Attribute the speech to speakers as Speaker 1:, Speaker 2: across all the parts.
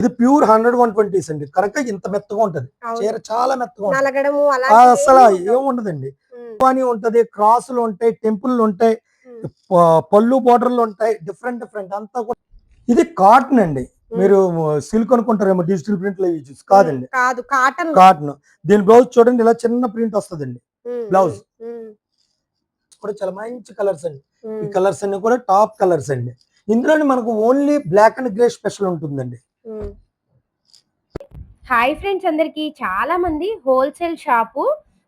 Speaker 1: ఇది pure hundred one twenties అండి. కనుక ఇంత మెత్తగా ఉంటది. చీర చాలా మెత్తగా అసలు ఏం ఉండదండి అని ఉంటది క్రాసులు ఉంటాయి టెంపుల్ ఉంటాయి పళ్ళు బోర్డర్లు ఉంటాయి డిఫరెంట్ డిఫరెంట్ అంతా కూడా. ఇది కాటన్ అండి. మీరు సిల్క్ అనుకుంటారేమో డిజిటల్ ప్రింట్లో చూసి. కాదండి.
Speaker 2: కాదు కాటన్.
Speaker 1: కాటన్. దీని బ్లౌజ్ చూడండి ఇలా చిన్న ప్రింట్ వస్తుందండి. blouse. కూడా చాలా మంచి కలర్స్ అండి. ఈ కలర్స్ అన్ని కూడా టాప్ కలర్స్ అండి. ఇందులోని మనకు only black and grey special ఉంటుందండి.
Speaker 2: హాయ్ ఫ్రెండ్స్ అందరికి. చాలా మంది హోల్సేల్ షాపు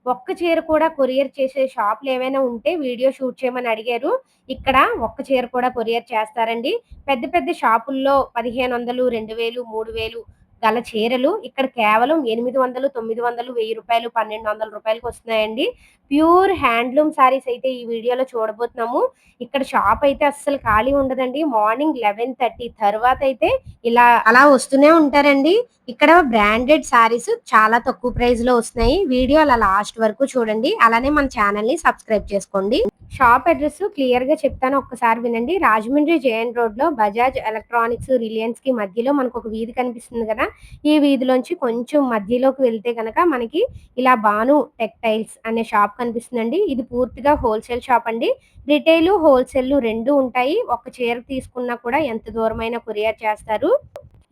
Speaker 2: ఒక్క చీర కూడా కొరియర్ చేసే షాపులు ఏమైనా ఉంటే వీడియో షూట్ చేయమని అడిగారు. ఇక్కడ ఒక్క చీర కూడా కొరియర్ చేస్తారండి. పెద్ద పెద్ద షాపుల్లో పదిహేను వందలు రెండు వేలు మూడు వేలు గల చీరలు ఇక్కడ కేవలం ఎనిమిది వందలు తొమ్మిది వందలు వెయ్యి రూపాయలు పన్నెండు వందల రూపాయలకు వస్తున్నాయండి. ప్యూర్ హ్యాండ్లూమ్ సారీస్ అయితే ఈ వీడియోలో చూడబోతున్నాము. ఇక్కడ షాప్ అయితే అస్సలు ఖాళీ ఉండదండి. మార్నింగ్ లెవెన్ థర్టీ తర్వాత అయితే ఇలా అలా వస్తూనే ఉంటారండి. ఇక్కడ బ్రాండెడ్ సారీస్ చాలా తక్కువ ప్రైస్లో వస్తున్నాయి. వీడియో అలా లాస్ట్ వరకు చూడండి. అలానే మన ఛానల్ని సబ్స్క్రైబ్ చేసుకోండి. షాప్ అడ్రస్ క్లియర్గా చెప్తాను ఒక్కసారి వినండి. రాజమండ్రి జేఎన్ రోడ్లో బజాజ్ ఎలక్ట్రానిక్స్ రిలయన్స్కి మధ్యలో మనకు ఒక వీధి కనిపిస్తుంది కదా. ఈ వీధిలోంచి కొంచెం మధ్యలోకి వెళ్తే కనుక మనకి ఇలా బాను టెక్టైల్స్ అనే షాప్ కనిపిస్తుందండి. ఇది పూర్తిగా హోల్సేల్ షాప్ అండి. రిటైల్ హోల్సేల్ రెండు ఉంటాయి. ఒక చీర తీసుకున్నా కూడా ఎంత దూరమైన కొరియర్ చేస్తారు.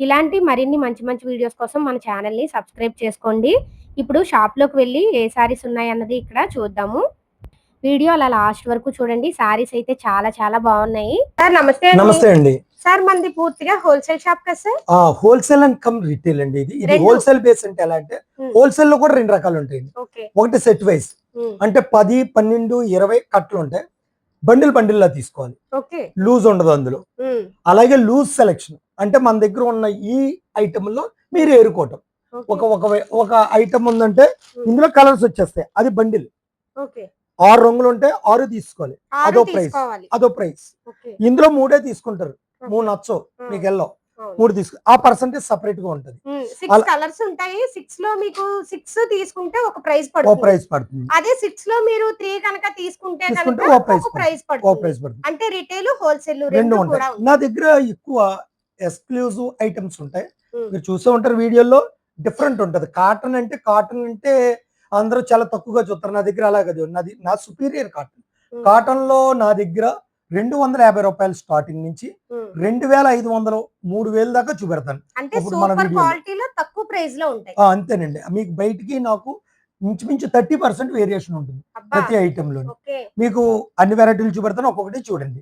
Speaker 2: ఇలాంటి మరిన్ని మంచి మంచి వీడియోస్ కోసం మన ఛానల్ని సబ్స్క్రైబ్ చేసుకోండి. ఇప్పుడు షాప్లోకి వెళ్ళి ఏ సారీస్ ఉన్నాయి అన్నది ఇక్కడ చూద్దాము. వీడియో అలా లాస్ట్ వరకు చూడండి. సారీస్ అయితే చాలా చాలా బాగున్నాయి. సార్ నమస్తే అండి.
Speaker 1: నమస్తే అండి.
Speaker 2: సార్ మనది పూర్తిగా హోల్సేల్ షాప్ కదా sir?
Speaker 1: Wholesale and cum retail అండి ఇది. ఇది. హోల్సేల్ బేస్ అంటే ఎలా అంటే
Speaker 2: Hmm.
Speaker 1: హోల్సేల్లో కూడా రెండు రకాలు ఉంటాయండి
Speaker 2: ఓకే.
Speaker 1: ఒకటి సెట్ వైజ్ అంటే పది పన్నెండు ఇరవై కట్టలు ఉంటాయి బండిల్ బండిల్ లా తీసుకోవాలి లూజ్ ఉండదు అందులో. అలాగే లూజ్ సెలెక్షన్ అంటే మన దగ్గర ఉన్న ఈ ఐటమ్లో మీరు ఏరుకోవటం. ఒక ఒక ఒక ఐటమ్ ఉందంటే ఇందులో కలర్స్ వచ్చేస్తాయి. అది బండిల్.
Speaker 2: ఓకే.
Speaker 1: ఆరు రంగులు ఉంటాయి ఆరు తీసుకోవాలి. అదో.
Speaker 2: తీసుకోవాలి.
Speaker 1: అదో ప్రైస్ ఇందులో మూడే తీసుకుంటారు. మూడు నచ్చో మీకు ఎల్లో. మూడు తీసుకో ఆ పర్సంటేజ్ సపరేట్గా ఉంటది.
Speaker 2: సిక్స్ కలర్స్ ఉంటాయి. సిక్స్లో మీకు సిక్స్ తీసుకుంటే ఒక ప్రైస్ పడుతుంది.
Speaker 1: ప్రైస్ పడుతుంది.
Speaker 2: అదే సిక్స్లో మీరు త్రీ కనుక తీసుకుంటే
Speaker 1: ఓ
Speaker 2: ప్రైస్
Speaker 1: ప్రైస్ పడుతుంది.
Speaker 2: అంటే రిటైల్ హోల్సేల్
Speaker 1: రెండు ఉంటాయి. నా దగ్గర ఎక్కువ ఎక్స్క్లూజివ్ ఐటమ్స్ ఉంటాయి. మీరు చూసే ఉంటారు వీడియోలో డిఫరెంట్ ఉంటది. కాటన్ అంటే కాటన్ అంటే అందరూ చాలా తక్కువగా చూస్తారు. నా దగ్గర అలా కాదు నాది నా సుపీరియర్ కాటన్. కాటన్లో నా దగ్గర రెండు వందల యాభై రూపాయలు స్టార్టింగ్ నుంచి. రెండు వేల ఐదు వందలు మూడు వేలు దాకా చూపెడతాను.
Speaker 2: తక్కువ ప్రైస్లో ఉంటాయి.
Speaker 1: అంతేనండి. మీకు బయటికి నాకు ఇంచుమించు థర్టీ పర్సెంట్ వేరియేషన్ ఉంటుంది ప్రతి
Speaker 2: ఐటమ్లో
Speaker 1: మీకు అన్ని వెరైటీలు చూపెడతాను. ఒక్కొక్కటి చూడండి.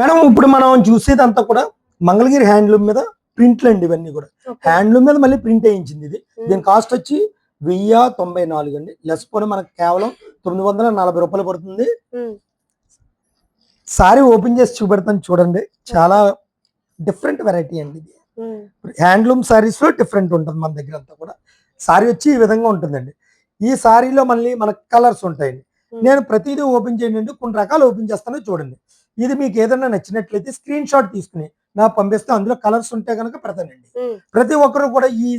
Speaker 1: మేడం ఇప్పుడు మనం చూసేదంతా కూడా మంగళగిరి హ్యాండ్లూమ్ మీద ప్రింట్లు అండి ఇవన్నీ కూడా. హ్యాండ్లూమ్ మీద మళ్ళీ ప్రింట్ వేయించింది ఇది. దీని కాస్ట్ వచ్చి వెయ్యి తొంభై నాలుగు అండి. లెస్ పోనీ మనకు కేవలం తొమ్మిది వందల నలభై రూపాయలు పడుతుంది. సారీ ఓపెన్ చేసి చూపెడతాను చూడండి. చాలా డిఫరెంట్ వెరైటీ అండి ఇది. హ్యాండ్లూమ్ సారీస్లో డిఫరెంట్ ఉంటుంది మన దగ్గర అంతా కూడా. సారీ వచ్చి ఈ విధంగా ఉంటుందండి. ఈ సారీలో మళ్ళీ మనకు కలర్స్ ఉంటాయండి. నేను ప్రతిదీ ఓపెన్ చేయండి కొన్ని రకాలు ఓపెన్ చేస్తానో చూడండి. ఇది మీకు ఏదైనా నచ్చినట్లయితే స్క్రీన్ షాట్ తీసుకుని నాకు పంపిస్తే అందులో కలర్స్ ఉంటే కనుక పెడతానండి. ప్రతి ఒక్కరు కూడా ఈ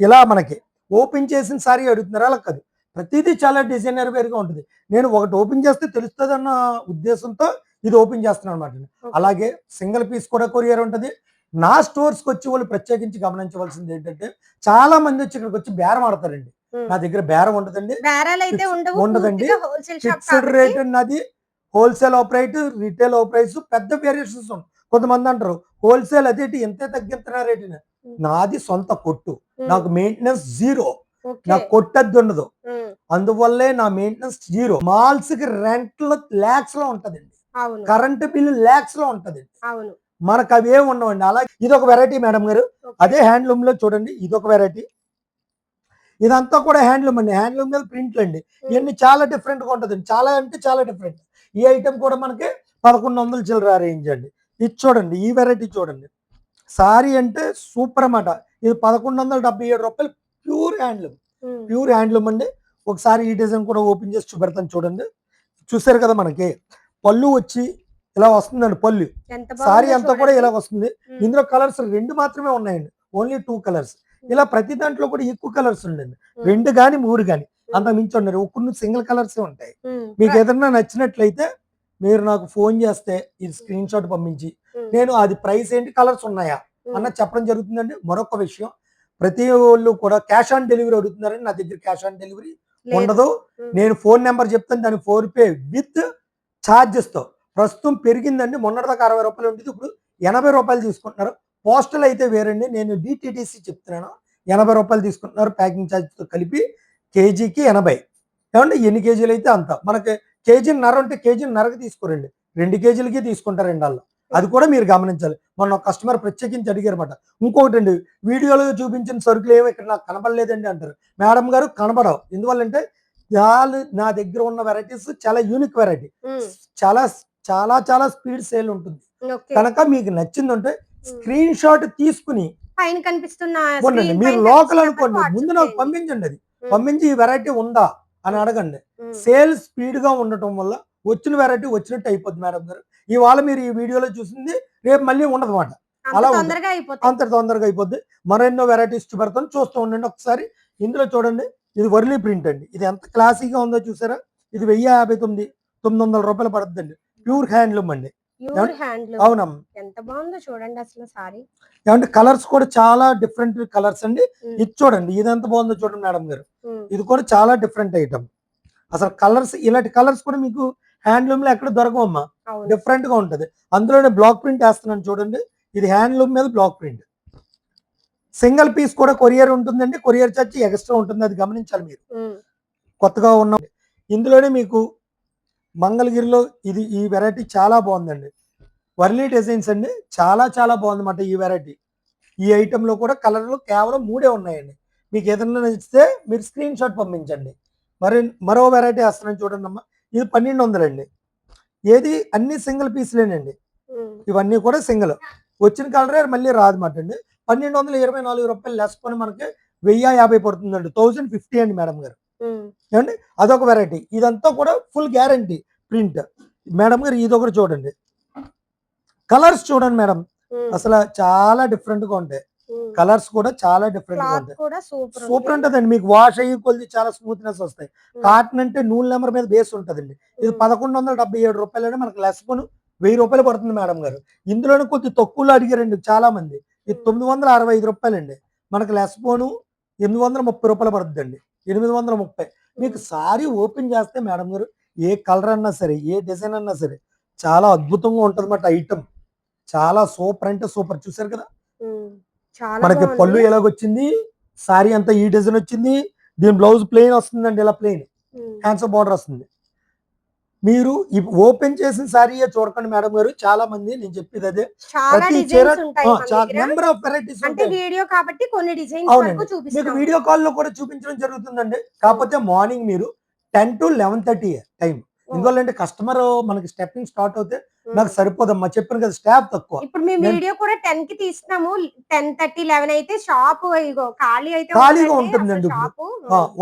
Speaker 1: ఇలా మనకి ఓపెన్ చేసిన సారీ అడుగుతున్నారు. అలా కాదు. ప్రతిదీ చాలా డిజైనర్ వేరుగా ఉంటుంది. నేను ఒకటి ఓపెన్ చేస్తే తెలుస్తుంది అన్న ఉద్దేశంతో ఇది ఓపెన్ చేస్తున్నాను అనమాట. అలాగే సింగిల్ పీస్ కూడా కొరియర్ ఉంటుంది. నా స్టోర్స్కి వచ్చి వాళ్ళు ప్రత్యేకించి గమనించవలసింది ఏంటంటే చాలా మంది వచ్చి ఇక్కడికి వచ్చి బేరం ఆడతారండి. నా దగ్గర బేరం ఉండదండి. ఉండదండి. ఫిక్స్డ్ రేట్ నాది హోల్సేల్ ఆపరేట్ రీటైల్ ప్రైస్ పెద్ద వేరియేషన్స్ ఉన్నాయి కొంతమంది అంటారు హోల్సేల్ అదేంటి ఎంతే తగ్గిస్తున్నా రేట్ నాది సొంత కొట్టు. నాకు మెయింటెనెన్స్ జీరో నాకు కొట్టద్దు ఉండదు అందువల్లే నా మెయింటెనెన్స్ జీరో మాల్స్కి రెంట్లో లాక్స్లో ఉంటదండి కరెంట్ బిల్లు లాక్స్లో ఉంటదండి మనకు అవి ఏమి ఉండవండి. అలా ఇది ఒక వెరైటీ మేడం గారు. అదే హ్యాండ్లూమ్లో చూడండి. ఇది ఒక వెరైటీ ఇదంతా కూడా హ్యాండ్లూమ్ అండి. హ్యాండ్లూమ్ మీద ప్రింట్లు అండి. ఇవన్నీ చాలా డిఫరెంట్గా ఉంటదండి. చాలా అంటే చాలా డిఫరెంట్ ఈ ఐటమ్ కూడా మనకి పదకొండు వందల చిల్లర రేంజ్ అండి. ఇది చూడండి. ఈ వెరైటీ చూడండి. సారీ అంటే సూపర్ అన్నమాట. ఇది పదకొండు వందల డెబ్బై ఏడు రూపాయలు ప్యూర్ హ్యాండ్లూమ్. ప్యూర్ హ్యాండ్లూమ్ అండి. ఒకసారి ఈ డిజైన్ కూడా ఓపెన్ చేసి చూపెడతాను చూడండి. చూసారు కదా మనకి? పళ్ళు వచ్చి ఇలా వస్తుందండి పళ్ళు. సారీ అంతా కూడా. ఇలా వస్తుంది. ఇందులో కలర్స్ రెండు మాత్రమే ఉన్నాయండి. Only two colours. ఇలా ప్రతి దాంట్లో కూడా ఎక్కువ కలర్స్ ఉండండి. రెండు గాని మూడు గాని. అంత మించి ఉండరు. కొన్ని సింగిల్ కలర్స్ ఉంటాయి. మీకు ఏదైనా నచ్చినట్లయితే మీరు నాకు ఫోన్ చేస్తే ఇది స్క్రీన్ షాట్ పంపించి. నేను అది ప్రైస్ ఏంటి కలర్స్ ఉన్నాయా. అన్న చెప్పడం జరుగుతుందండి. మరొక విషయం ప్రతి వాళ్ళు కూడా క్యాష్ ఆన్ డెలివరీ అడుగుతున్నారని నా దగ్గర క్యాష్ ఆన్ డెలివరీ. ఉండదు. నేను ఫోన్ నెంబర్ చెప్తాను. దాని ఫోన్ పే విత్తో ప్రస్తుతం పెరిగిందండి. మొన్నటిదాకా అరవై రూపాయలు ఉండేది. ఇప్పుడు ఎనభై రూపాయలు తీసుకుంటున్నారు. పోస్టల్ అయితే వేరండి. నేను డిటిటిసి చెప్తున్నాను. ఎనభై రూపాయలు తీసుకుంటున్నారు. ప్యాకింగ్ ఛార్జ్తో కలిపి కేజీకి ఎనభై. ఏమంటే ఎన్ని కేజీలు అయితే అంత. మనకి కేజీ నర ఉంటే కేజీ నరకు తీసుకోరండి. రెండు కేజీలకి తీసుకుంటారండి వాళ్ళు. అది కూడా మీరు గమనించాలి. మొన్న కస్టమర్ ప్రత్యేకించి అడిగారు అనమాట ఇంకొకటి అండి వీడియోలో చూపించిన సరుకులు ఏమో ఇక్కడ నాకు కనబడలేదండి అంటారు. మేడం గారు కనబడవు ఎందువల్లంటే వాళ్ళు నా దగ్గర ఉన్న వెరైటీస్ చాలా యూనిక్ వెరైటీ. చాలా చాలా చాలా స్పీడ్ సేల్ ఉంటుంది. కనుక మీకు నచ్చింది ఉంటే స్క్రీన్ షాట్ తీసుకుని
Speaker 2: పైన కనిపిస్తున్న
Speaker 1: మీరు లోకల్ అనుకోండి. ముందు నాకు. పంపించండి అది. పంపించి ఈ వెరైటీ ఉందా? అని అడగండి. సేల్ స్పీడ్గా ఉండటం వల్ల వచ్చిన వెరైటీ వచ్చినట్టు అయిపోద్ది మేడం గారు. ఇవాళ మీరు ఈ వీడియోలో చూసింది రేపు మళ్ళీ ఉండదు అన్నమాట
Speaker 2: అంత
Speaker 1: అలా అంత తొందరగా అయిపోద్ది. మరెన్నో వెరైటీస్ చూపెడతాను. చూస్తూ ఉండండి ఒకసారి. ఇందులో చూడండి. ఇది వర్లీ ప్రింట్ అండి. ఇది ఎంత క్లాసీగా ఉందో చూసారా? ఇది వెయ్యి యాభై తొమ్మిది తొమ్మిది వందల రూపాయలు పడుతుందండి. ప్యూర్ హ్యాండ్లూమ్ అండి.
Speaker 2: ప్యూర్ హ్యాండ్
Speaker 1: అవునమ్మా.
Speaker 2: ఎంత బాగుందో చూడండి అసలు సారీ.
Speaker 1: ఏమంటే కలర్స్ కూడా చాలా డిఫరెంట్ కలర్స్ అండి. ఇది చూడండి ఇది ఎంత బాగుందో చూడండి మేడం గారు. ఇది కూడా చాలా డిఫరెంట్ ఐటమ్. అసలు కలర్స్ ఇలాంటి కలర్స్ కూడా మీకు హ్యాండ్లూమ్లో ఎక్కడ దొరకవమ్మా. డిఫరెంట్గా ఉంటది. అందులోనే బ్లాక్ ప్రింట్ వేస్తున్నాను చూడండి. ఇది హ్యాండ్లూమ్ మీద బ్లాక్ ప్రింట్. సింగిల్ పీస్ కూడా కొరియర్ ఉంటుందండి. కొరియర్ చార్జ్ ఎక్స్ట్రా ఉంటుంది అది గమనించాలి మీరు. కొత్తగా ఉన్న ఇందులోనే మీకు మంగళగిరిలో ఇది ఈ వెరైటీ చాలా బాగుందండి. వర్లీ డిజైన్స్ అండి. చాలా చాలా బాగుందన్నమాట ఈ వెరైటీ ఈ item లో కూడా కలర్లు కేవలం మూడే ఉన్నాయండి. మీకు ఏదైనా నచ్చితే మీరు స్క్రీన్ షాట్ పంపించండి. మరి మరో వెరైటీ వేస్తున్నాను చూడండి అమ్మా. ఇది పన్నెండు వందలండి. ఏది అన్ని సింగిల్ పీస్లేనండి. ఇవన్నీ కూడా సింగిల్ వచ్చిన కలరే మళ్ళీ రాదన్నమాట అండి. పన్నెండు వందల ఇరవై నాలుగు రూపాయలు లెస్ కొని మనకి వెయ్యి యాభై పడుతుందండి. థౌజండ్ ఫిఫ్టీ అండి మేడం గారు. ఏమండి? అదొక వెరైటీ ఇదంతా కూడా ఫుల్ గ్యారంటీ ప్రింట్ మేడం గారు ఇది ఒకటి చూడండి. కలర్స్ చూడండి మేడం. అసలు చాలా డిఫరెంట్గా ఉంటాయి. కలర్స్ కూడా చాలా
Speaker 2: డిఫరెంట్గా
Speaker 1: ఉంటాయి.
Speaker 2: సూపర్
Speaker 1: ఉంటదండి. మీకు వాష్ అయ్యి కొద్ది చాలా స్మూత్నెస్ వస్తాయి. కాటన్ అంటే నూనె నెంబర్ మీద బేస్ ఉంటదండి. ఇది పదకొండు వందల డెబ్బై ఏడు రూపాయలు మనకి లెస్ పోను వెయ్యి రూపాయలు పడుతుంది మేడం గారు. ఇందులోనే కొద్ది తక్కువలో అడిగారండి చాలా మంది ఇది. తొమ్మిది వందల అరవై ఐదు రూపాయలండి. మనకి లెస్ పోను ఎనిమిది వందల ముప్పై రూపాయలు పడుతుందండి ఎనిమిది వందల ముప్పై. మీకు సారీ ఓపెన్ చేస్తే మేడం గారు ఏ కలర్ అన్నా సరే ఏ డిజైన్ అన్నా సరే చాలా అద్భుతంగా ఉంటుంది అన్నమాట ఐటమ్. చాలా సూపర్ అంటే సూపర్. చూసారు కదా? మనకి. పళ్ళు ఎలాగొచ్చింది? సారీ అంతా ఈ డిజైన్ వచ్చింది. దీని బ్లౌజ్ ప్లెయిన్ వస్తుందండి ఇలా ప్లెయిన్. హ్యాండ్స్ బార్డర్ వస్తుంది. మీరు ఓపెన్ చేసిన సారీ చూడకండి మేడం గారు. చాలా మంది నేను చెప్పేది అదే. ప్రతి చీర. నెంబర్ ఆఫ్ వెరైటీస్
Speaker 2: వీడియో కాబట్టి కొన్ని డిజైన్స్
Speaker 1: మీకు వీడియో కాల్లో కూడా చూపించడం జరుగుతుందండి. కాకపోతే మార్నింగ్ మీరు ten to eleven thirty time ఎందువల్లంటే కస్టమర్ మనకి స్టెప్పింగ్ స్టార్ట్ అవుతే నాకు సరిపోదమ్మా. చెప్పాను కదా స్టాఫ్ తక్కువ.
Speaker 2: ఇప్పుడు మేము వీడియో కూడా టెన్కి తీస్తున్నాము. టెన్ థర్టీ లెవెన్ అయితే షాప్ ఖాళీ అయితే
Speaker 1: ఖాళీగా ఉంటుందండి.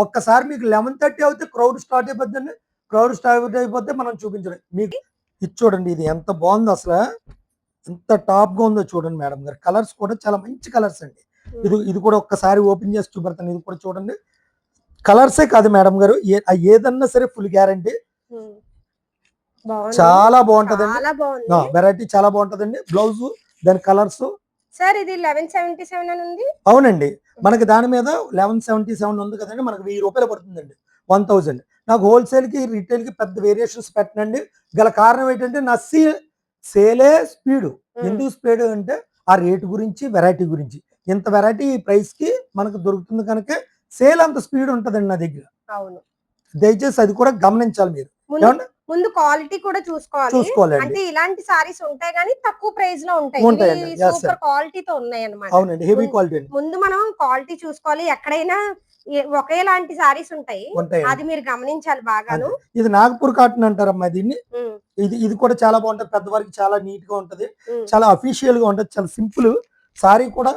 Speaker 1: ఒక్కసారి మీకు లెవెన్ థర్టీ అవుతే క్రౌడ్ స్టార్ట్ అయిపోద్దండి. క్రౌడ్ స్టార్ట్ అయిపోతే మనం చూపించడం మీకు ఇది చూడండి ఇది ఎంత బాగుందో అసలు. ఎంత టాప్గా ఉందో చూడండి మేడం గారు. కలర్స్ కూడా చాలా మంచి కలర్స్ అండి. ఇది ఇది కూడా ఒక్కసారి ఓపెన్ చేసి చూపెడతాను. ఇది కూడా చూడండి. కలర్సే కాదు మేడం గారు. ఏదన్నా సరే ఫుల్ గ్యారంటీ. చాలా బాగుంటదండి. వెరైటీ చాలా బాగుంటదండి. బ్లౌజ్ దాని కలర్స్.
Speaker 2: సార్ ఇది లెవెన్ సెవెంటీ సెవెన్ అని ఉంది?
Speaker 1: అవునండి. మనకి దాని మీద లెవెన్ సెవెంటీ సెవెన్ ఉంది కదండి. మనకి వెయ్యి రూపాయలు పడుతుందండి. One thousand. నాకు హోల్సేల్కి రీటైల్కి పెద్ద వేరియేషన్స్ పెట్టనండి. గల కారణం ఏంటంటే నా సీ సేలే స్పీడ్. ఎందుకు స్పీడ్ అంటే ఆ రేటు గురించి వెరైటీ గురించి. ఇంత వెరైటీ ప్రైస్కి మనకు దొరుకుతుంది కనుక సేల్ అంత స్పీడ్ ఉంటదండి నా దగ్గర.
Speaker 2: అవును.
Speaker 1: దయచేసి అది కూడా గమనించాలి మీరు.
Speaker 2: ముందు క్వాలిటీ కూడా చూసుకోవాలి. అంటే ఇలాంటి సారీస్ ఉంటాయి కానీ తక్కువ ప్రైస్లో ఉంటాయి. సూపర్ క్వాలిటీతో ఉన్నాయి అన్నమాట
Speaker 1: అవునండి. హెవీ క్వాలిటీ
Speaker 2: ముందు మనం క్వాలిటీ చూసుకోవాలి. ఎక్కడైనా ఒకేలాంటి సారీస్ ఉంటాయి. అది మీరు గమనించాలి బాగాను.
Speaker 1: ఇది నాగపూర్ కాటన్ అంటారమ్మా దీన్ని. ఇది ఇది కూడా చాలా బాగుంటది. పెద్దవారికి చాలా నీట్గా ఉంటది. చాలా అఫీషియల్గా ఉంటది. చాలా సింపుల్ సారీ కూడా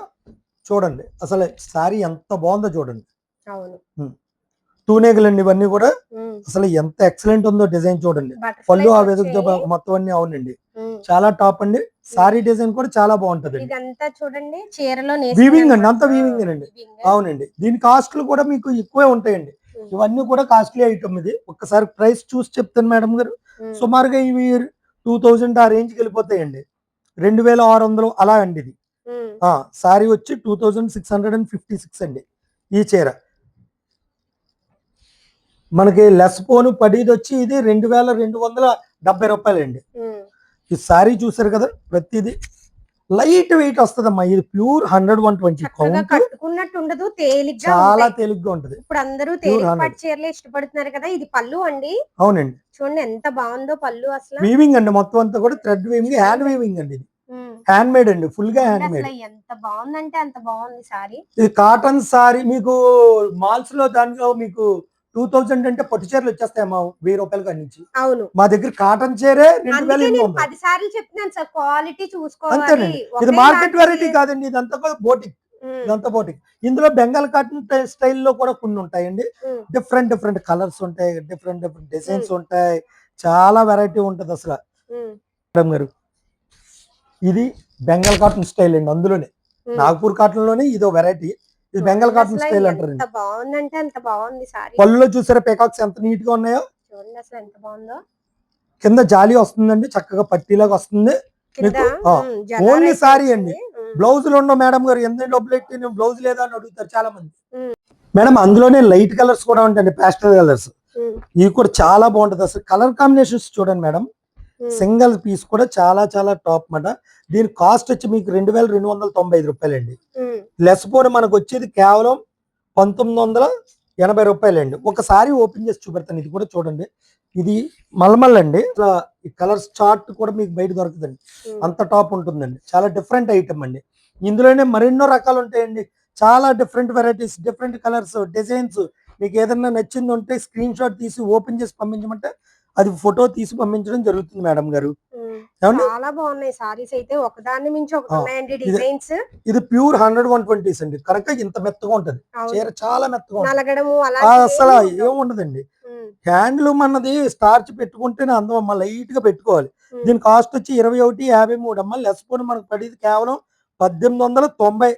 Speaker 1: చూడండి. అసలు సారీ ఎంత బాగుందో చూడండి.
Speaker 2: అవును.
Speaker 1: తూనేగలండి ఇవన్నీ కూడా. అసలు ఎంత ఎక్సలెంట్ ఉందో డిజైన్ చూడండి. పళ్ళు ఆ వెదుగు. మొత్తం అన్ని అవునండి. చాలా టాప్ అండి. సారీ డిజైన్ కూడా చాలా బాగుంటదండి.
Speaker 2: ఇదంతా చూడండి చీరలో
Speaker 1: వీవింగ్ అండి అంతా వీవింగ్ అండి అవునండి. దీని కాస్ట్లు కూడా మీకు ఎక్కువే ఉంటాయండి. ఇవన్నీ కూడా కాస్ట్లీ ఐటమ్ ఇది. ఒక్కసారి ప్రైస్ చూసి చెప్తాను మేడం గారు. సుమారుగా ఇవి టూ థౌజండ్ ఆ రేంజ్కి వెళ్ళిపోతాయండి. రెండు వేల ఆరు వందలు అలా అండి ఇది. సారీ వచ్చి two thousand six hundred and fifty six అండి ఈ చీర. మనకి లెస్ పోను పడేది వచ్చి ఇది రెండు వేల రెండు వందల డెబ్బై రూపాయలండి.
Speaker 2: ఉమ్,
Speaker 1: ఈ సారీ చూసారు కదా ప్రతిది లైట్ వెయిట్ వస్తుందమ్మా. ఇది ప్యూర్ హండ్రెడ్ వన్ ట్వంటీ
Speaker 2: కట్టుకున్నట్టు ఉండదు తేలిగ్గా
Speaker 1: చాలా. తేలిగ్గా ఉంటది.
Speaker 2: ఇప్పుడు అందరూ. చీరలే ఇష్టపడుతున్నారు కదా ఇది పళ్ళు అండి.
Speaker 1: అవునండి.
Speaker 2: చూడండి ఎంత బాగుందో పళ్ళు అసలు.
Speaker 1: వీవింగ్ అండి మొత్తం అంతా కూడా థ్రెడ్ వీవింగ్ హ్యాండ్ వీవింగ్ అండి ఇది. హ్యాండ్ మేడ్ అండి ఫుల్గా హ్యాండ్ మేడ్
Speaker 2: ఎంత బాగుందంటే అంత బాగుంది సారీ.
Speaker 1: ఇది కాటన్ సారీ మీకు మాల్స్లో దాంట్లో మీకు టూ థౌజండ్ అంటే పట్టు చీరలు వచ్చేస్తాయమ్మా వెయ్యి రూపాయల కాడి నుంచి.
Speaker 2: అవును.
Speaker 1: మా దగ్గర కాటన్ చీరే రెండు వేల
Speaker 2: పది సార్లు చెప్తున్నాను సార్ క్వాలిటీ చూసుకోవాలి.
Speaker 1: ఇది మార్కెట్ వెరైటీ కాదండి ఇదంతా కూడా బోటిక్ ఇదంతా బోటిక్ ఇందులో బెంగాల్ కాటన్ స్టైల్లో కూడా కొన్ని ఉంటాయండి. డిఫరెంట్ డిఫరెంట్ కలర్స్ ఉంటాయి డిఫరెంట్ డిఫరెంట్ డిజైన్స్ ఉంటాయి. చాలా వెరైటీ ఉంటది అసలు. మేడం గారు ఇది బెంగాల్ కాటన్ స్టైల్ అండి అందులోనే. నాగపూర్ కాటన్లోనే ఇదో వెరైటీ ఇది బెంగాల్ కాటన్ స్టైల్
Speaker 2: ఎంత
Speaker 1: అంటారండి.
Speaker 2: బాగుందంటే అంత బాగుంది సారీ.
Speaker 1: పళ్ళులో చూసారా పెకాక్స్ ఎంత నీట్గా ఉన్నాయో?
Speaker 2: చూడండి అసలు ఎంత బాగుందో.
Speaker 1: కింద జాలి వస్తుందండి చక్కగా పట్టీలాగా వస్తుంది. మీకు, ఓన్లీ సారీ. అండి. బ్లౌజులు ఉండవు మేడం గారు ఎంత డబ్బులు ఎట్టి బ్లౌజ్ లేదా అని అడుగుతారు చాలా మంది. మేడం అందులోనే లైట్ కలర్స్ కూడా ఉంటాయండి పాస్టల్ కలర్స్. ఇవి కూడా చాలా బాగుంటది అసలు. కలర్ కాంబినేషన్స్ చూడండి మేడం. సింగిల్ పీస్ కూడా చాలా చాలా టాప్ మాట దీని కాస్ట్ వచ్చి మీకు రెండు వేల రెండు వందల తొంభై ఐదు రూపాయలండి. లెస్ పోని మనకు వచ్చేది కేవలం పంతొమ్మిది వందల ఎనభై రూపాయలండి. ఒకసారి ఓపెన్ చేసి చూపెడతాను ఇది కూడా చూడండి. ఇది మల్మల్ అండి ఈ కలర్స్ చార్ట్ కూడా మీకు బయట దొరుకుతుంది
Speaker 2: ఉమ్.
Speaker 1: అంత టాప్ ఉంటుందండి. చాలా డిఫరెంట్ ఐటమ్ అండి. ఇందులోనే మరెన్నో రకాలు ఉంటాయండి. చాలా different varieties different colours designs. మీకు ఏదన్నా నచ్చింది ఉంటే స్క్రీన్ షాట్ తీసి ఓపెన్ చేసి పంపించమంటే అది ఫోటో తీసి పంపించడం జరుగుతుంది మేడం గారు.
Speaker 2: చాలా బాగున్నాయి. సారీస్ అయితే ఒకదాని మించి ఒకటి ఉన్నాయండి డిజైన్స్.
Speaker 1: ఇది ప్యూర్ హండ్రెడ్ వన్ ట్వంటీస్ అండి. కనుక ఇంత మెత్తగా ఉంటది. చీర చాలా మెత్తగా ఉంటుంది.
Speaker 2: నలగడము
Speaker 1: అసలు ఏం ఉండదండి. హ్యాండ్లూమ్ అన్నది స్టార్చ్ పెట్టుకుంటేనే అందం అమ్మ లైట్గా పెట్టుకోవాలి దీని కాస్ట్ వచ్చి ఇరవై ఒకటి యాభై మూడు. అమ్మ లెస్ పోని మనకు పడేది కేవలం పద్దెనిమిది వందల తొంభై.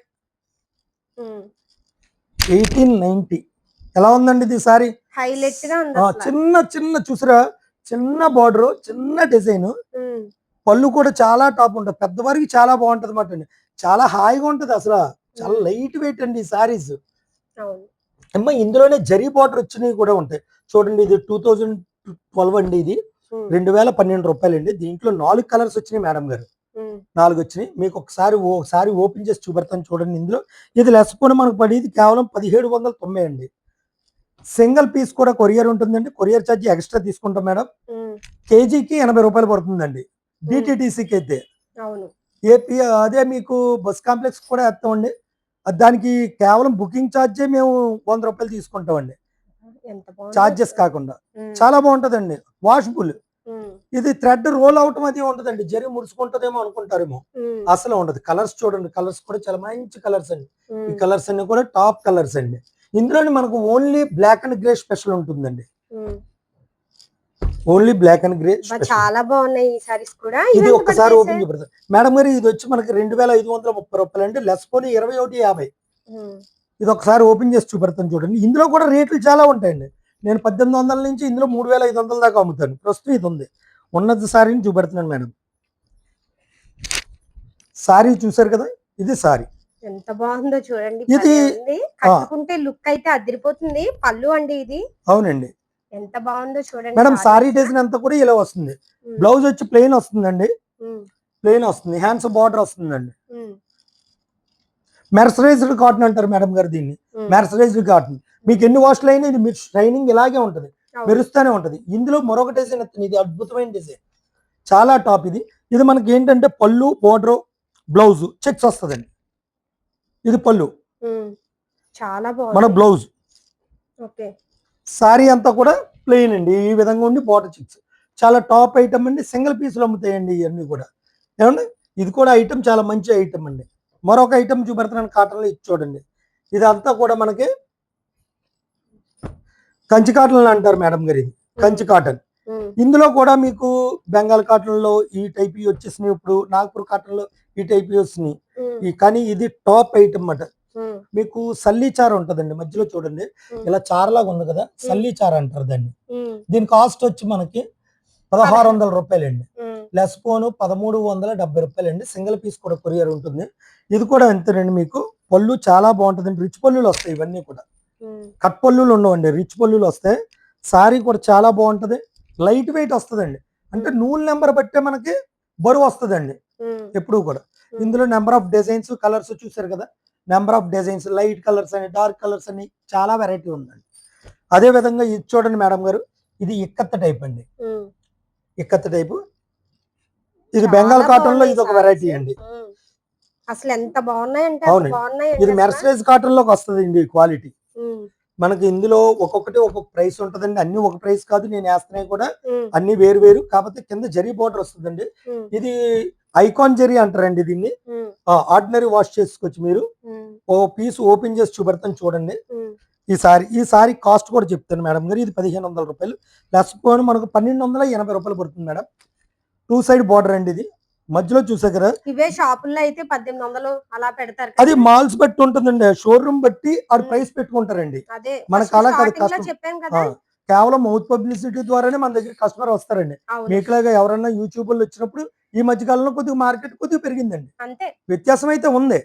Speaker 1: Eighteen ninety. ఎలా ఉందండి ఇది సారీ. చిన్న చిన్న చూసారా? చిన్న బార్డర్ చిన్న డిజైన్. పళ్ళు కూడా చాలా టాప్ ఉంటుంది. పెద్దవారికి చాలా బాగుంటది అన్నమాట అండి. చాలా హాయిగా ఉంటది అసలు. చాలా లైట్ వెయిట్ అండి ఈ సారీస్ అమ్మ ఇందులోనే జరీ బార్డర్ వచ్చినవి కూడా ఉంటాయి. చూడండి ఇది టూ థౌజండ్ ట్వెల్వ్ అండి ఇది. రెండు వేల పన్నెండు రూపాయలు అండి. దీంట్లో నాలుగు కలర్స్ వచ్చినాయి మేడం గారు. నాలుగు వచ్చినాయి. మీకు ఒకసారి ఒకసారి ఓపెన్ చేసి చూపెడతాను చూడండి ఇందులో. ఇది లెస్ పోనీ మనకు పడేది కేవలం పదిహేడు వందల తొంభై అండి. సింగిల్ పీస్ కూడా కొరియర్ ఉంటుందండి. కొరియర్ ఛార్జ్ ఎక్స్ట్రా తీసుకుంటాం మేడం. కేజీకి ఎనభై రూపాయలు పడుతుందండి. డిటిటీసీకి అయితే. ఏపీ అదే మీకు బస్ కాంప్లెక్స్ కూడా వేస్తామండి. దానికి కేవలం బుకింగ్ ఛార్జే మేము వంద రూపాయలు తీసుకుంటామండి. ఛార్జెస్. కాకుండా. చాలా బాగుంటదండి. వాషబుల్. ఇది థ్రెడ్ రోల్ అవటం అది ఉంటదండి జరి ముడుచుకుంటదేమో అనుకుంటారేమో. అసలు ఉండదు. కలర్స్ చూడండి. కలర్స్ కూడా చాలా మంచి కలర్స్ అండి. ఈ కలర్స్ అన్ని కూడా టాప్ కలర్స్ అండి. ఇందులోని మనకు only black and grey special ఉంటుందండి. ఓన్లీ బ్లాక్ అండ్ గ్రే
Speaker 2: చాలా బాగున్నాయి ఈ సారీస్ కూడా.
Speaker 1: ఇది ఒక్కసారి ఓపెన్? చూపెడతారు మేడం గారు ఇది వచ్చి మనకి రెండు వేల ఐదు వందల ముప్పై రూపాయలు అంటే లెస్ పోనీ ఇరవై ఒకటి యాభై. ఇది ఒకసారి ఓపెన్ చేసి చూపెడతాను చూడండి. ఇందులో కూడా రేట్లు చాలా ఉంటాయండి. నేను పద్దెనిమిది వందల నుంచి ఇందులో మూడు వేల ఐదు వందల దాకా అమ్ముతాను. ప్రస్తుతం ఇది ఉంది. ఉన్నది సారీని చూపెడుతున్నాను మేడం సారీ చూసారు కదా? ఇది సారీ
Speaker 2: ఎంత బాగుందో చూడండి.
Speaker 1: ఇది-.
Speaker 2: కట్టుకుంటే లుక్ అయితే అదిరిపోతుంది. పళ్ళు అండి ఇది.
Speaker 1: అవునండి.
Speaker 2: ఎంత బాగుందో చూడండి.
Speaker 1: Madam
Speaker 2: sorry.
Speaker 1: డిజైన్ అంతా కూడా ఇలా వస్తుంది. బ్లౌజ్ వచ్చి ప్లెయిన్ వస్తుందండి. ప్లెయిన్ వస్తుంది. హ్యాండ్స్ బార్డర్ వస్తుందండి. మెర్సరైజ్డ్ కాటన్ అంటారు మేడం గారు దీన్ని. Mercerised cotton. మీకు ఎన్ని వాష్లు అయినా ఇది? మీరు షైనింగ్ ఇలాగే ఉంటది. మెరుస్తూనే ఉంటది. ఇందులో మరొక డిజైన్ వస్తుంది. ఇది అద్భుతమైన డిజైన్ చాలా టాప్ ఇది. ఇది మనకి ఏంటంటే పళ్ళు బోర్డర్ బ్లౌజ్ చెక్స్ వస్తుందండి. ఇది పళ్ళు.
Speaker 2: చాలా
Speaker 1: మన బ్లౌజ్.
Speaker 2: ఓకే.
Speaker 1: సారీ అంతా కూడా ప్లెయిన్ అండి. ఈ విధంగా ఉండి బార్డర్ చెక్స్ చాలా టాప్ ఐటమ్ అండి. సింగిల్ పీసులు అమ్ముతాయండి ఇవన్నీ కూడా. ఏమండి? ఇది కూడా ఐటమ్ చాలా మంచి ఐటమ్ అండి. మరొక ఐటమ్ చూపెడుతున్నాను కాటన్లో ఇది చూడండి. ఇదంతా కూడా మనకి కంచి కాటన్ అంటారు మేడం గారు ఇది. కంచి కాటన్ ఇందులో కూడా మీకు బెంగాల్ కాటన్లో ఈ టైప్ వచ్చేసినాయి. ఇప్పుడు నాగ్పూర్ కాటన్లో ఈ టైప్ వచ్చినాయి కానీ ఇది టాప్ ఐటమ్ అన్నమాట. మీకు సల్లి చార ఉంటదండి మధ్యలో చూడండి. ఇలా చారలాగా ఉంది కదా సల్లి చార అంటారు దాన్ని. దీని కాస్ట్ వచ్చి మనకి పదహారు వందల రూపాయలండి. లెస్ ఫోన్ పదమూడు వందల డెబ్బై రూపాయలు అండి సింగిల్ పీస్ కూడా కొరియర్ ఉంటుంది. ఇది కూడా అంతేనండి మీకు? పళ్ళు చాలా బాగుంటుందండి. రిచ్ పళ్ళులు వస్తాయి ఇవన్నీ కూడా. కట్ పళ్ళులు ఉండవండి. రిచ్ పళ్ళులు వస్తాయి. సారీ కూడా చాలా బాగుంటది. లైట్ వెయిట్ వస్తుందండి. అంటే నూలు నెంబర్ బట్టే మనకి బరువు వస్తుందండి. ఎప్పుడు కూడా. ఇందులో నెంబర్ ఆఫ్ డిజైన్స్ కలర్స్ చూసారు కదా? Number of designs light colours అని డార్క్ కలర్స్ అని చాలా వెరైటీ ఉందండి. అదే విధంగా ఇది చూడండి మేడం గారు ఇది ఇక్కత్త టైప్ అండి.
Speaker 2: ఉమ్.
Speaker 1: ఇక్కత్త టైపు ఇది బెంగాల్
Speaker 2: కాటన్లో
Speaker 1: ఇది ఒక
Speaker 2: sarees.
Speaker 1: వెరైటీ అండి.
Speaker 2: అసలు ఎంత బాగున్నాయంటే. బాగున్నాయండి
Speaker 1: ఇది. మెర్సరైజ్ కాటన్లోకి వస్తుంది అండి క్వాలిటీ
Speaker 2: ఉమ్,
Speaker 1: మనకి ఇందులో ఒక్కొక్కటి ఒక్కొక్క ప్రైస్ ఉంటదండి. అన్ని ఒక ప్రైస్ కాదు నేను వేస్తున్నాయి కూడా అన్ని వేరు వేరు. కాకపోతే కింద జరీ బోర్డర్ వస్తుందండి. ఇది ఐకాన్ జరీ అంటారండి దీన్ని. ఆర్డినరీ వాష్ చేసుకోవచ్చు మీరు. ఓ పీస్ ఓపెన్ చేసి చూపెడతాను చూడండి. ఈ సారీ ఈ సారీ కాస్ట్ కూడా చెప్తాను మేడం గారు. ఇది పదిహేను వందల రూపాయలు. లెస్ పోను మనకు పన్నెండు వందల ఎనభై రూపాయలు పడుతుంది మేడం. టూ సైడ్ బార్డర్ అండి ఇది. మధ్యలో చూసా కదా.
Speaker 2: ఇవే షాపుల్లో అయితే పద్దెనిమిది వందలు అలా పెడతారు
Speaker 1: అది. మాల్స్ బట్టి ఉంటుందండి. షోరూమ్ బట్టి ఆడు. ప్రైస్ పెట్టుకుంటారండి. మనకు అలా కాదు,
Speaker 2: చెప్పాను కదా.
Speaker 1: కేవలం మౌత్ పబ్లిసిటీ ద్వారానే మన దగ్గర కస్టమర్ వస్తారండి. మీకులాగా ఎవరన్నా యూట్యూబ్లో వచ్చినప్పుడు ఈ మధ్య కాలంలో కొద్దిగా మార్కెట్ కొద్దిగా పెరిగిందండి.
Speaker 2: అంతే.
Speaker 1: వ్యత్యాసం అయితే ఉంది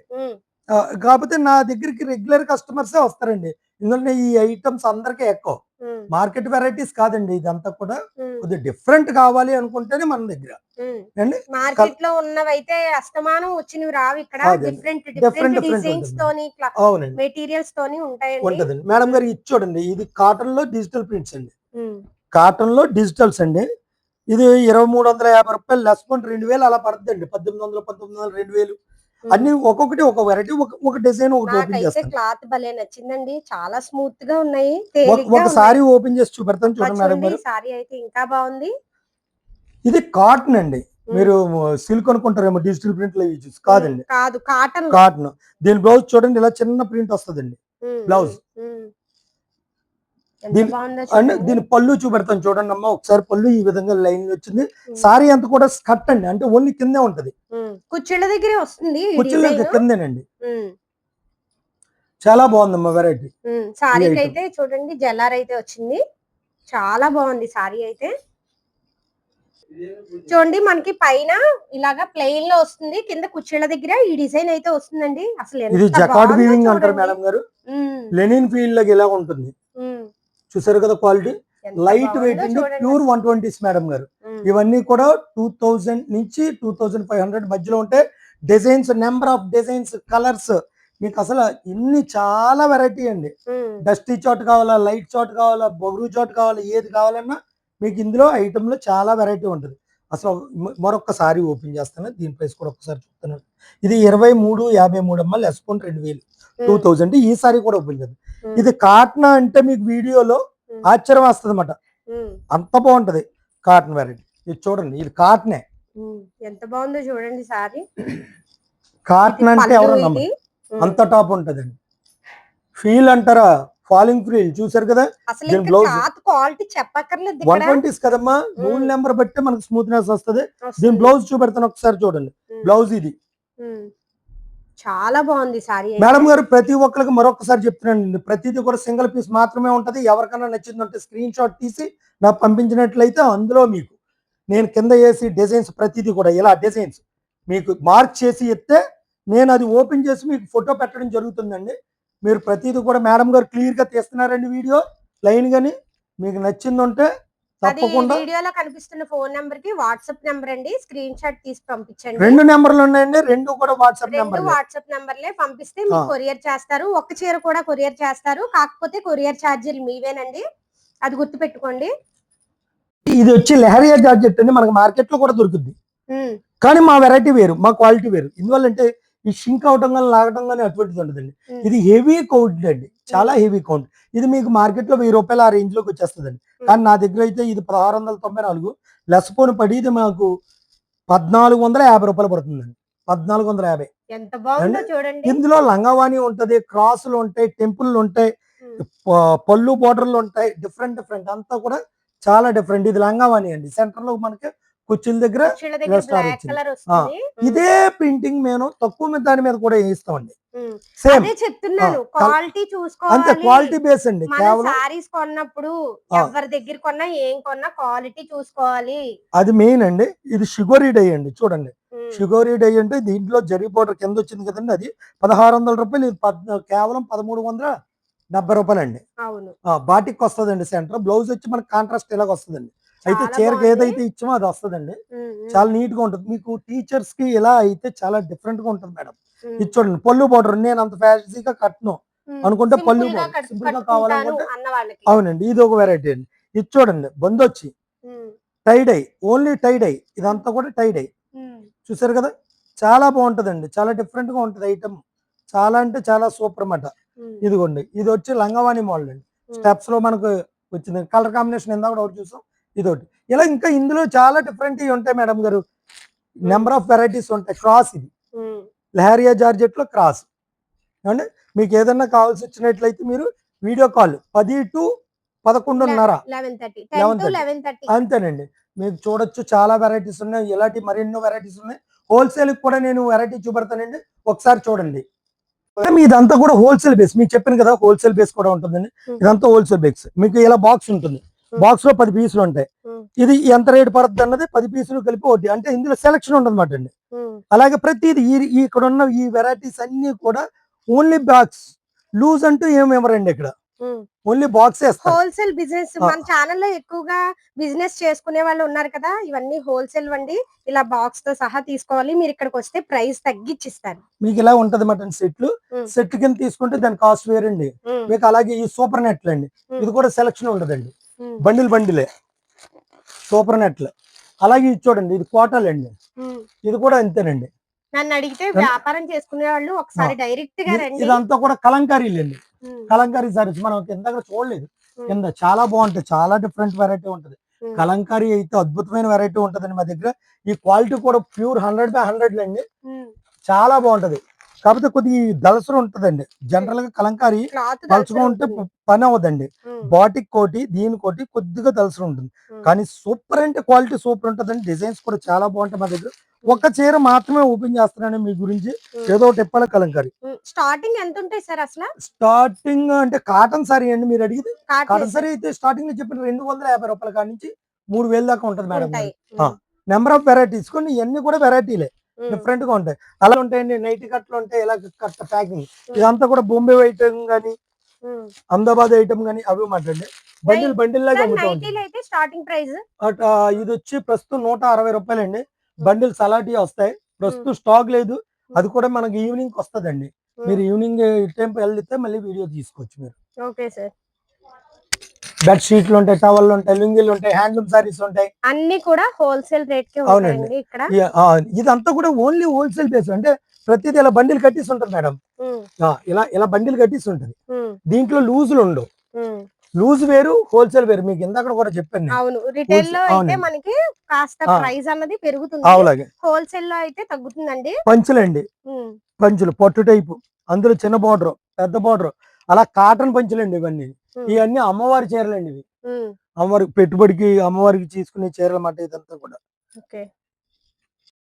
Speaker 1: కాకపోతే నా దగ్గరికి రెగ్యులర్ కస్టమర్సే వస్తారండి. ఎందుకంటే ఈ ఐటమ్స్ అందరికీ ఎక్కువ. మార్కెట్ వెరైటీస్ కాదండి ఇదంతా కూడా. కొద్దిగా డిఫరెంట్ కావాలి అనుకుంటేనే మన దగ్గర.
Speaker 2: ఉమ్.
Speaker 1: అండి?
Speaker 2: మార్కెట్లో ఉన్నవైతే అస్తమానం వచ్చినవి రావు ఇక్కడ. Different different designs. తోని
Speaker 1: అవునండి.
Speaker 2: మెటీరియల్స్ తోని
Speaker 1: ఉంటదండి. మేడం గారు ఇది చూడండి ఇది కాటన్లో డిజిటల్ ప్రింట్స్ అండి. కాటన్లో డిజిటల్స్ అండి. ఇది ఇరవై మూడు వందల యాభై రూపాయలు లెస్ పాయింట్ రెండు వేలు అలా పడుతుందండి. పద్దెనిమిది వందలు పంతొమ్మిది వందలు రెండు వేలు. అన్ని ఒక్కొక్కటి ఒక వెరైటీ ఒక డిజైన్ ఒకటి ఓపెన్ చేస్తాను.
Speaker 2: క్లాత్ భలే నచ్చిందండి. చాలా స్మూత్గా ఉన్నాయి.
Speaker 1: ఒక-
Speaker 2: తేలిగ్గా
Speaker 1: ఒక సారీ ఓపెన్ చేసి చూపెడతాను చూడండి
Speaker 2: సారీ అయితే ఇంకా బాగుంది.
Speaker 1: ఇది కాటన్ అండి. మీరు సిల్క్ అనుకుంటారేమో డిజిటల్ ప్రింట్లో యూజ్ కాదండి.
Speaker 2: కాదు కాటన్
Speaker 1: కాటన్ దీని బ్లౌజ్ చూడండి ఇలా చిన్న ప్రింట్ వస్తుందండి. blouse. అండ్. దీని పళ్ళు చూపెడతాను చూడండి అమ్మా ఒకసారి పళ్ళు ఈ విధంగా లైన్ వచ్చింది. సారీ అంతా కూడా స్కట్ అండి అంటే ఓన్లీ కిందే ఉంటది.
Speaker 2: కుచ్చిళ్ళ దగ్గరే వస్తుంది
Speaker 1: కుర్చీలో
Speaker 2: డిజైన్
Speaker 1: కిందేనండి. చాలా బాగుందమ్మా వెరైటీ item.
Speaker 2: అయితే చూడండి జల్లార్ అయితే వచ్చింది. చాలా బాగుంది సారీ అయితే. చూడండి మనకి పైన ఇలాగా ప్లెయిన్లో వస్తుంది. కింద కుచ్చిళ్ళ దగ్గర ఈ డిజైన్ అయితే వస్తుందండి. అసలు
Speaker 1: ఇది జకాడ్ వీవింగ్ అంటారు. మేడం గారు. లెనిన్ ఫీల్డ్ లాగా ఇలా ఉంటుంది. చూసారు కదా క్వాలిటీ? లైట్ వెయిట్ అండి ప్యూర్. వన్ ట్వంటీస్ మేడం గారు. ఇవన్నీ కూడా టూ థౌజండ్ నుంచి టూ థౌజండ్ ఫైవ్ హండ్రెడ్ మధ్యలో ఉంటాయి designs number of designs colours మీకు అసలు ఇన్ని చాలా వెరైటీ అండి. డస్టీ చాట్ కావాలా లైట్ చాట్ కావాలా బొగురు చాట్ కావాలా ఏది కావాలన్నా మీకు ఇందులో ఐటమ్లో చాలా వెరైటీ ఉంటుంది. అసలు మ- మరొక సారీ ఓపెన్ చేస్తాను దీని ప్రైస్ కూడా ఒకసారి చెప్తున్నాను ఇది ఇరవై మూడు యాభై మూడు అమ్మ లెస్ పాయింట్ రెండు వేలు. టూ థౌజండ్ ఈ సారీ కూడా ఓపెన్ చేద్దాం. ఇది కాటన్ అంటే మీకు వీడియోలో ఆశ్చర్యం వస్తుంది అనమాట అంత బాగుంటది కాటన్ వెరైటీ ఇది చూడండి ఇది కాటనే.
Speaker 2: ఎంత బాగుందో చూడండి సారీ.
Speaker 1: కాటన్ అంటే
Speaker 2: పళ్ళు
Speaker 1: ఎవరు
Speaker 2: ఇది.
Speaker 1: నమ్మరు
Speaker 2: ఉమ్.
Speaker 1: అంత టాప్ ఉంటదండి. ఫీల్ అంటారా? ఫాలింగ్ ఫీల్ చూసారు కదా?
Speaker 2: క్వాలిటీ చెప్పక్కర్లేదు
Speaker 1: వన్
Speaker 2: ఇక్కడ
Speaker 1: ట్వంటీస్ కదమ్మా
Speaker 2: ఉమ్.
Speaker 1: నెంబర్ బట్టి మనకు స్మూత్నెస్ వస్తది. దీని బ్లౌజ్ చూపెడతాను ఒకసారి చూడండి. బ్లౌజ్ ఇది.
Speaker 2: చాలా బాగుంది సారీ
Speaker 1: మేడం గారు ప్రతి ఒక్కరికి మరొకసారి చెప్తున్నానండి. ప్రతిదీ కూడా సింగిల్ పీస్ మాత్రమే ఉంటది. ఎవరికైనా నచ్చిందంటే స్క్రీన్ షాట్ తీసి నాకు పంపించినట్లయితే అందులో మీకు నేను కింద వేసి డిజైన్స్ ప్రతిదీ కూడా ఇలా డిజైన్స్ మీకు మార్క్ చేసి ఇస్తే నేను అది ఓపెన్ చేసి మీకు ఫోటో పెట్టడం జరుగుతుందండి. మీరు ప్రతిదీ కూడా మేడం గారు క్లియర్గా తీస్తున్నారండి వీడియో. లైన్ గాని మీకు నచ్చిందంటే తప్పకుండా.
Speaker 2: వీడియోలో కనిపిస్తున్న ఫోన్ నెంబర్కి వాట్సాప్ నెంబర్ అండి. స్క్రీన్ షాట్ తీసి పంపించండి.
Speaker 1: రెండు నెంబర్లు ఉన్నాయండి. రెండు కూడా వాట్సాప్ నెంబర్
Speaker 2: వాట్సాప్ నంబర్లే పంపిస్తే మీకు. కొరియర్ చేస్తారు. ఒక్క చీర కూడా కొరియర్ చేస్తారు. కాకపోతే కొరియర్ ఛార్జీలు మీవేనండి. అది గుర్తు పెట్టుకోండి
Speaker 1: ఇది వచ్చి లెహరియా జార్జెట్ అండి. మనకి మార్కెట్లో కూడా దొరుకుద్ది. కానీ మా వెరైటీ వేరు మా క్వాలిటీ వేరు. ఇందువల్ల అంటే ఈ షింక్ అవటం కానీ లాగటం కానీ అటువంటిది ఉండదండి. ఇది హెవీ కౌంట్ అండి. చాలా హెవీ కౌంట్. ఇది మీకు మార్కెట్లో వెయ్యి రూపాయలు ఆ రేంజ్లోకి వచ్చేస్తుందండి. కానీ నా దగ్గర అయితే ఇది పదహారు వందల తొంభై నాలుగు. లెస్ పోను పడి ఇది మాకు పద్నాలుగు వందల యాభై రూపాయలు పడుతుందండి. పద్నాలుగు వందల యాభై. ఇందులో లంగావాణి ఉంటది క్రాసులు ఉంటాయి టెంపుల్ ఉంటాయి పళ్ళు బోర్డర్లు ఉంటాయి డిఫరెంట్ డిఫరెంట్ అంతా కూడా చాలా డిఫరెంట్ ఇది లంగావాణి అండి. సెంటర్లో మనకి కుర్చీల దగ్గర ఇదే ప్రింటింగ్ మేము తక్కువ దాని మీద కూడా వేయిస్తామండి. సేమ్
Speaker 2: చెప్తున్నాను క్వాలిటీ చూసుకోవాలి.
Speaker 1: క్వాలిటీ బేస్ అండి. కేవలం
Speaker 2: సారీస్ కొన్నప్పుడు. ఎవరి దగ్గర కొన్నా ఏం కొన్నా క్వాలిటీ చూసుకోవాలి.
Speaker 1: అది మెయిన్ అండి. ఇది షుగరీ డై అండి. చూడండి. షుగరీ డై అంటే దీంట్లో జరీ పౌడర్ కింద వచ్చింది కదండి అది. పదహారు వందల రూపాయలు ఇది కేవలం పదమూడు వందల డెబ్బై రూపాయలు అండి బాటిక్ వస్తుందండి సెంటర్. బ్లౌజ్ వచ్చి మనకి కాంట్రాస్ట్ ఇలాగ వస్తుందండి. అయితే చీరకి. ఏదైతే ఇచ్చామో అది వస్తుందండి. చాలా నీట్గా ఉంటుంది. మీకు టీచర్స్కి ఇలా అయితే చాలా డిఫరెంట్గా ఉంటుంది మేడం. ఇది చూడండి పళ్ళు పౌడర్ నేను అంత ఫ్యాన్సీగా కట్టను. అనుకుంటే పళ్ళు.
Speaker 2: కట్-
Speaker 1: Simple గా కావాలనుకుంటే అవునండి ఇది ఒక వెరైటీ అండి. ఇది చూడండి బందొచ్చి. టైడ్ అయి ఓన్లీ టైడ్ అయి. ఇదంతా కూడా టైడ్ అయి.
Speaker 2: ఉమ్,
Speaker 1: చూసారు కదా చాలా బాగుంటదండి. చాలా డిఫరెంట్గా ఉంటది ఐటమ్ చాలా అంటే చాలా సూపర్ అన్నమాట. ఇదిగోండి ఇది వచ్చి లంగవాణి మోడల్ అండి. స్టెప్స్లో మనకు వచ్చింది. కలర్ కాంబినేషన్ ఇందాక కూడా ఒకటి చూసాం. ఇదొకటి. ఇలా ఇంకా ఇందులో చాలా డిఫరెంట్ ఉంటాయి మేడం గారు. నెంబర్ ఆఫ్ వెరైటీస్ ఉంటాయి. క్రాస్ ఇది. లహరియా జార్జెట్లో క్రాస్ అంటే మీకు ఏదన్నా కావాల్సి వచ్చినట్లయితే మీరు వీడియో కాల్ పది టు పదకొండున్నర.
Speaker 2: 11:30 10 to
Speaker 1: 11:30.
Speaker 2: 11:30
Speaker 1: అంతేనండి. మీకు చూడొచ్చు చాలా వెరైటీస్ ఉన్నాయి. ఇలాంటి మరెన్నో వెరైటీస్ ఉన్నాయి. హోల్సేల్ కూడా నేను వెరైటీ చూపెడతానండి. ఒకసారి చూడండి. ఇదంతా కూడా హోల్సేల్ బేస్ మీకు చెప్పాను కదా హోల్సేల్ బేస్ కూడా ఉంటుందండి.
Speaker 2: Hmm.
Speaker 1: ఇదంతా హోల్సేల్ బేస్ మీకు ఇలా బాక్స్ ఉంటుంది.
Speaker 2: Hmm.
Speaker 1: బాక్స్లో పది పీసులు ఉంటాయి.
Speaker 2: Hmm.
Speaker 1: ఇది ఎంత రేట్ పడుతుంది అన్నది పది పీసులు కలిపి ఒకటి. అంటే ఇందులో సెలక్షన్ ఉంటుంది అండి.
Speaker 2: ఉమ్,
Speaker 1: అలాగే ప్రతిది ఈ ఈ ఇక్కడ ఉన్న ఈ వెరైటీస్ అన్ని కూడా ఓన్లీ బాక్స్ లూజ్ అంటూ ఏమి ఇవ్వరండి ఇక్కడ. Only box
Speaker 2: wholesale business. మన ఛానల్లో ఎక్కువగా బిజినెస్ చేసుకునే వాళ్ళు ఉన్నారు కదా ఇవన్నీ హోల్సేల్ వండి ఇలా బాక్స్తో సహా తీసుకోవాలి. మీరు ఇక్కడికి వస్తే ప్రైస్ తగ్గించిస్తారు
Speaker 1: మీకు ఇలా ఉంటది మటన్ సెట్లు.
Speaker 2: Hmm.
Speaker 1: సెట్ కింద తీసుకుంటే దాని కాస్ట్ వేరండి. మీకు అలాగే ఈ సూపర్ నెట్లు అండి
Speaker 2: Hmm.
Speaker 1: ఇది కూడా సెలక్షన్ ఉంటదండి.
Speaker 2: ఉమ్,
Speaker 1: బండిల్ బండిలే. సూపర్ నెట్లు. అలాగే ఇది చూడండి ఇది కోటల్ అండి
Speaker 2: ఉమ్.
Speaker 1: ఇది కూడా అంతేనండి
Speaker 2: నన్ను అడిగితే వ్యాపారం చేసుకునే వాళ్ళు ఒకసారి
Speaker 1: డైరెక్ట్గా
Speaker 2: రండి.
Speaker 1: ఇదంతా కూడా కలంకారీలు అండి కలంకారీ సారీస్ మనం కింద చూడలేదు. కింద చాలా బాగుంటాయి చాలా డిఫరెంట్ వెరైటీ ఉంటది. కలంకారీ అయితే అద్భుతమైన వెరైటీ ఉంటదండి మా దగ్గర. ఈ క్వాలిటీ కూడా ప్యూర్ హండ్రెడ్ బై హండ్రెడ్ అండి. చాలా బాగుంటది. కాకపోతే కొద్ది దళసరు ఉంటదండి. జనరల్గా కలంకారీ పలుచుగా ఉంటే పని అవ్వదండి బాటిక్ కోటి దీని కోటి కొద్దిగా దలసరి ఉంటుంది. కానీ సూపర్ అంటే క్వాలిటీ సూపర్ ఉంటుందండి. డిజైన్స్ కూడా చాలా బాగుంటాయి మా దగ్గర. ఒక చీర మాత్రమే ఓపెన్ చేస్తున్నాను మీ గురించి. ఏదో ఒకటి ఇప్పాలి కలంకారీ.
Speaker 2: స్టార్టింగ్ ఎంత ఉంటాయి సార్ అసలు?
Speaker 1: స్టార్టింగ్ అంటే కాటన్ సారీ అండి మీరు అడిగింది?
Speaker 2: కాటన్
Speaker 1: సారీ అయితే స్టార్టింగ్లో చెప్పిన రెండు వందల యాభై రూపాయల కాడ నుంచి మూడు వేల దాకా ఉంటుంది మేడం. నెంబర్ ఆఫ్ వెరైటీస్ కొన్ని ఇవన్నీ కూడా వెరైటీలే డిఫరెంట్గా ఉంటాయి. అలా ఉంటాయండి నైట్ కట్లు ఉంటాయి ఇలా కట్ట ప్యాకింగ్. ఇదంతా కూడా బొంబే ఐటమ్ గానీ. అహ్మదాబాద్ ఐటమ్ గానీ అవి మాట్లాడండి. బండిల్ బండిల్ లాగా అమ్ముతా
Speaker 2: స్టార్టింగ్ ప్రైస్
Speaker 1: ఇది వచ్చి ప్రస్తుతం నూట అరవై రూపాయలు అండి. బండిల్ సలాటీ వస్తాయి. ప్రస్తుతం స్టాక్ లేదు. అది కూడా మనకి ఈవినింగ్ వస్తదండి. మీరు ఈవినింగ్ టైం వెళ్తే మళ్ళీ వీడియో తీసుకోవచ్చు మీరు.
Speaker 2: Okay sir.
Speaker 1: బెడ్ షీట్లు ఉంటాయి టవల్ ఉంటాయి లుంగీలు ఉంటాయి హ్యాండ్లూమ్ సారీస్ ఉంటాయి.
Speaker 2: అన్ని కూడా హోల్సేల్ రేట్కి
Speaker 1: అవునండి.
Speaker 2: ఇక్కడ.
Speaker 1: ఇదంతా కూడా ఓన్లీ హోల్సేల్ బేస్ అంటే ప్రతిదీ ఇలా బండిల్ కట్టేసి ఉంటుంది మేడం. ఇలా ఇలా బండిల్ కట్టేసి ఉంటుంది. దీంట్లో లూజులు ఉండవు. లూజ్ వేరు హోల్సేల్ వేరు. మీకు ఇందాక కూడా చెప్పాను.
Speaker 2: అవును. రిటైల్లో అయితే. మనకి కాస్త. ప్రైస్ అన్నది పెరుగుతుంది. హోల్సేల్లో అయితే తగ్గుతుందండి.
Speaker 1: పంచులండి. పంచులు పట్టు టైపు. అందులో చిన్న బార్డర్ పెద్ద బార్డర్ అలా కాటన్ పంచులండి ఇవన్నీ. ఇవన్నీ అమ్మవారి చీరలండి ఇవి. అమ్మవారికి పెట్టుబడికి అమ్మవారికి తీసుకునే చీరలు అన్నమాట ఇదంతా కూడా.